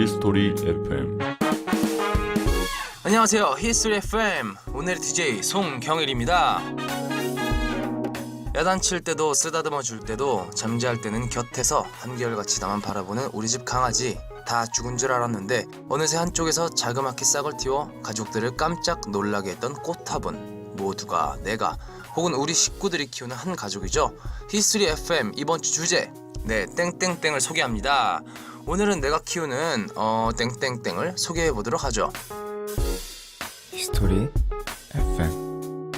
히스토리 FM 안녕하세요. 히스토리 FM 오늘의 DJ 송경일입니다. 야단칠 때도 쓰다듬어 줄 때도 잠잘 때는 곁에서 한결같이 나만 바라보는 우리 집 강아지 다 죽은 줄 알았는데 어느새 한쪽에서 자그맣게 싹을 틔워 가족들을 깜짝 놀라게 했던 꽃화분 모두가 내가 혹은 우리 식구들이 키우는 한 가족이죠. 히스토리 FM 이번 주 주제 네 땡땡땡을 소개합니다. 오늘은 내가 키우는 어 땡땡땡을 소개해 보도록 하죠. 히스토리 FM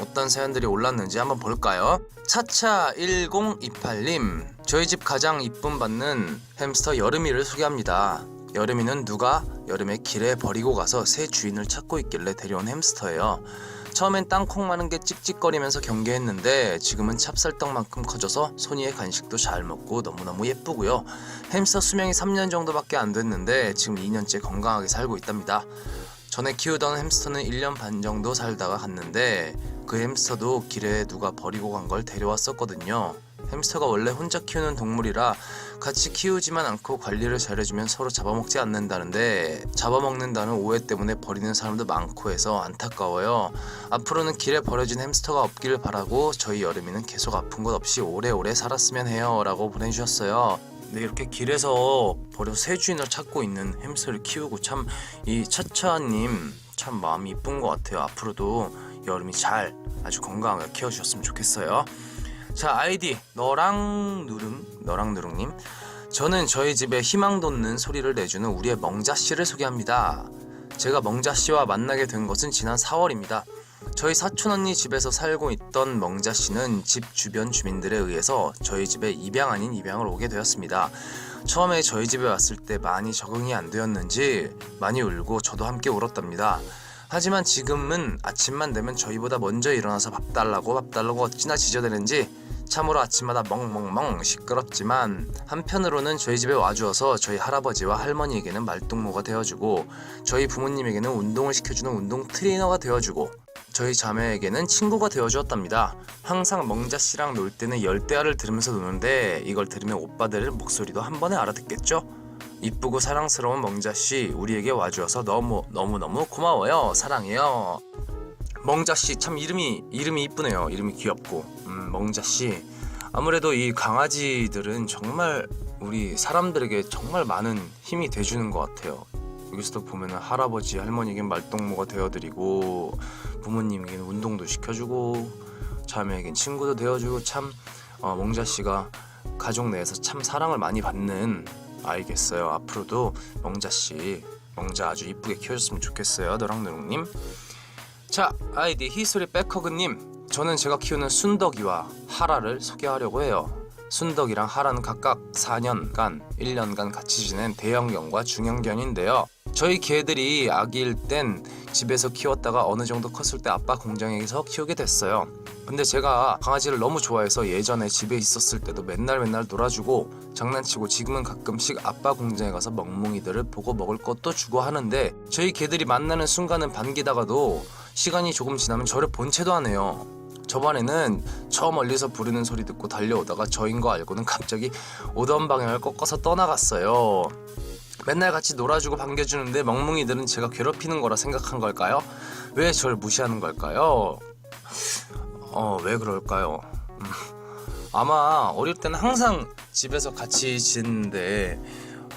어떤 사연들이 올랐는지 한번 볼까요? 차차 1028님 저희 집 가장 이쁨 받는 햄스터 여름이를 소개합니다. 여름이는 누가 여름에 길에 버리고 가서 새 주인을 찾고 있길래 데려온 햄스터예요. 처음엔 땅콩 많은 게 찍찍거리면서 경계했는데 지금은 찹쌀떡만큼 커져서 손이의 간식도 잘 먹고 너무너무 예쁘고요. 햄스터 수명이 3년 정도밖에 안 됐는데 지금 2년째 건강하게 살고 있답니다. 전에 키우던 햄스터는 1년 반 정도 살다가 갔는데 그 햄스터도 길에 누가 버리고 간 걸 데려왔었거든요. 햄스터가 원래 혼자 키우는 동물이라 같이 키우지만 않고 관리를 잘해주면 서로 잡아먹지 않는다는데 잡아먹는다는 오해 때문에 버리는 사람도 많고 해서 안타까워요. 앞으로는 길에 버려진 햄스터가 없기를 바라고 저희 여름이는 계속 아픈 것 없이 오래오래 살았으면 해요 라고 보내주셨어요. 네, 이렇게 길에서 버려 새 주인을 찾고 있는 햄스터를 키우고 참 이 차차님 참 마음이 이쁜 것 같아요. 앞으로도 여름이 잘 아주 건강하게 키워주셨으면 좋겠어요. 자 아이디 너랑 누릉 너랑 누릉님 저는 저희 집에 희망 돋는 소리를 내주는 우리의 멍자 씨를 소개합니다. 제가 멍자 씨와 만나게 된 것은 지난 4월입니다. 저희 사촌 언니 집에서 살고 있던 멍자 씨는 집 주변 주민들에 의해서 저희 집에 입양 아닌 입양을 오게 되었습니다. 처음에 저희 집에 왔을 때 많이 적응이 안 되었는지 많이 울고 저도 함께 울었답니다. 하지만 지금은 아침만 되면 저희보다 먼저 일어나서 밥 달라고 밥 달라고 어찌나 지저대는지 참으로 아침마다 멍멍멍 시끄럽지만 한편으로는 저희 집에 와주어서 저희 할아버지와 할머니에게는 말동무가 되어주고 저희 부모님에게는 운동을 시켜주는 운동 트레이너가 되어주고 저희 자매에게는 친구가 되어주었답니다. 항상 멍자 씨랑 놀 때는 열대야를 들으면서 노는데 이걸 들으면 오빠들 목소리도 한 번에 알아듣겠죠? 이쁘고 사랑스러운 멍자 씨 우리에게 와주어서 너무 너무 너무 고마워요. 사랑해요. 멍자 씨 참 이름이 이름이 이쁘네요. 이름이 귀엽고 음, 멍자 씨 아무래도 이 강아지들은 정말 우리 사람들에게 정말 많은 힘이 돼주는 것 같아요. 여기서도 보면은 할아버지 할머니에겐 말동무가 되어드리고 부모님에게는 운동도 시켜주고 자매에겐 친구도 되어주고 참 어, 멍자 씨가 가족 내에서 참 사랑을 많이 받는 아이겠어요. 앞으로도 멍자 씨 멍자 아주 이쁘게 키워줬으면 좋겠어요. 너랑너랑님. 자 아이디 히스토리 백허그님 저는 제가 키우는 순덕이와 하라를 소개하려고 해요 순덕이랑 하라는 각각 4년간 1년간 같이 지낸 대형견과 중형견인데요 저희 개들이 아기일 땐 집에서 키웠다가 어느 정도 컸을 때 아빠 공장에서 키우게 됐어요 근데 제가 강아지를 너무 좋아해서 예전에 집에 있었을 때도 맨날 맨날 놀아주고 장난치고 지금은 가끔씩 아빠 공장에 가서 멍멍이들을 보고 먹을 것도 주고 하는데 저희 개들이 만나는 순간은 반기다가도 시간이 조금 지나면 저를 본 채도 안 해요. 저번에는 저 멀리서 부르는 소리 듣고 달려오다가 저인 거 알고는 갑자기 오던 방향을 꺾어서 떠나갔어요. 맨날 같이 놀아주고 반겨주는데 멍멍이들은 제가 괴롭히는 거라 생각한 걸까요? 왜 저를 무시하는 걸까요? 어, 왜 그럴까요? 음, 아마 어릴 때는 항상 집에서 같이 지냈는데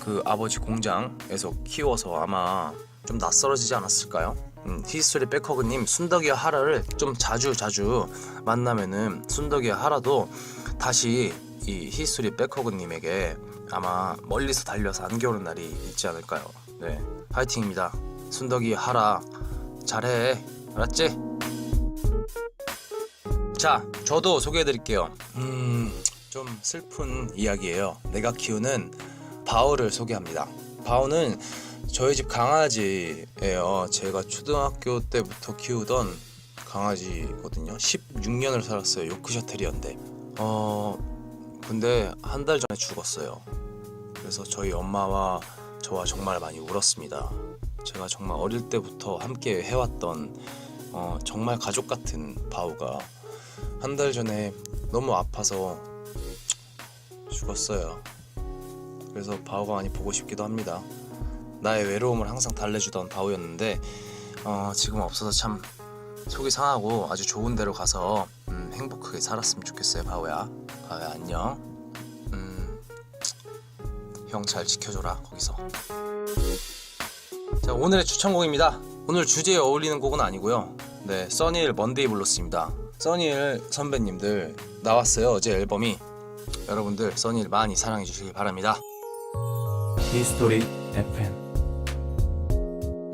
그 아버지 공장에서 키워서 아마 좀 낯설어지지 않았을까요? 음, 히스토리 백허그님 순덕이와 하라를 좀 자주 자주 만나면은 순덕이와 하라도 다시 이 히스토리 백허그님에게 아마 멀리서 달려서 안겨오는 날이 있지 않을까요? 네, 파이팅입니다. 순덕이 하라 잘해, 알았지? 자, 저도 소개해드릴게요. 음, 좀 슬픈 이야기예요. 내가 키우는 바오를 소개합니다. 바오는 저희 집 강아지예요. 제가 초등학교 때부터 키우던 강아지거든요. 16년을 살았어요. 요크셔 테리어인데. 어, 근데 한 달 전에 죽었어요. 그래서 저희 엄마와 저와 정말 많이 울었습니다. 제가 정말 어릴 때부터 함께 해왔던 어, 정말 가족 같은 바우가 한 달 전에 너무 아파서 죽었어요. 그래서 바오가 많이 보고 싶기도 합니다. 나의 외로움을 항상 달래주던 바오였는데 어, 지금 없어서 참 속이 상하고 아주 좋은 데로 가서 음, 행복하게 살았으면 좋겠어요 바오야. 바오야 안녕. 음, 형 잘 지켜줘라 거기서. 자 오늘의 추천곡입니다. 오늘 주제에 어울리는 곡은 아니고요. 네 써니일 먼데이 블루스입니다. 써니일 선배님들 나왔어요 어제 앨범이. 여러분들 써니일 많이 사랑해 주시길 바랍니다. 히스토리 FM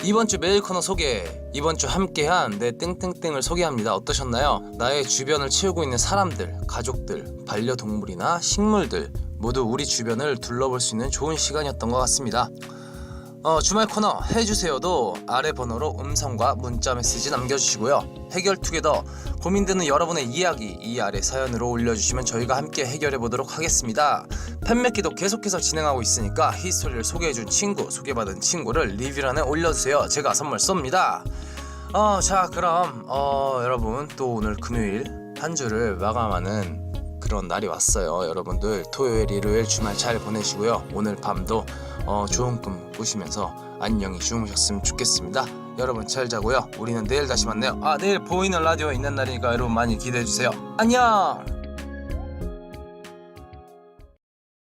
이번 주 메일 코너 소개. 이번 주 함께한 내 땡땡땡을 소개합니다. 어떠셨나요? 나의 주변을 채우고 있는 사람들, 가족들, 반려동물이나 식물들 모두 우리 주변을 둘러볼 수 있는 좋은 시간이었던 것 같습니다. 어, 주말 코너 해주세요도 아래 번호로 음성과 문자 메시지 남겨주시고요. 해결 투게더 고민되는 여러분의 이야기 이 아래 사연으로 올려주시면 저희가 함께 해결해 보도록 하겠습니다. 팬맺기도 계속해서 진행하고 있으니까 히스토리를 소개해준 친구, 소개받은 친구를 리뷰란에 올려주세요. 제가 선물 쏩니다. 어, 자 그럼 어, 여러분 또 오늘 금요일 한 주를 마감하는 그런 날이 왔어요. 여러분들 토요일, 일요일 주말 잘 보내시고요. 오늘 밤도 어, 좋은 꿈 꾸시면서 안녕히 주무셨으면 좋겠습니다. 여러분 잘 자고요. 우리는 내일 다시 만나요. 아 내일 보이는 라디오 있는 날이니까 여러분 많이 기대해 주세요. 안녕.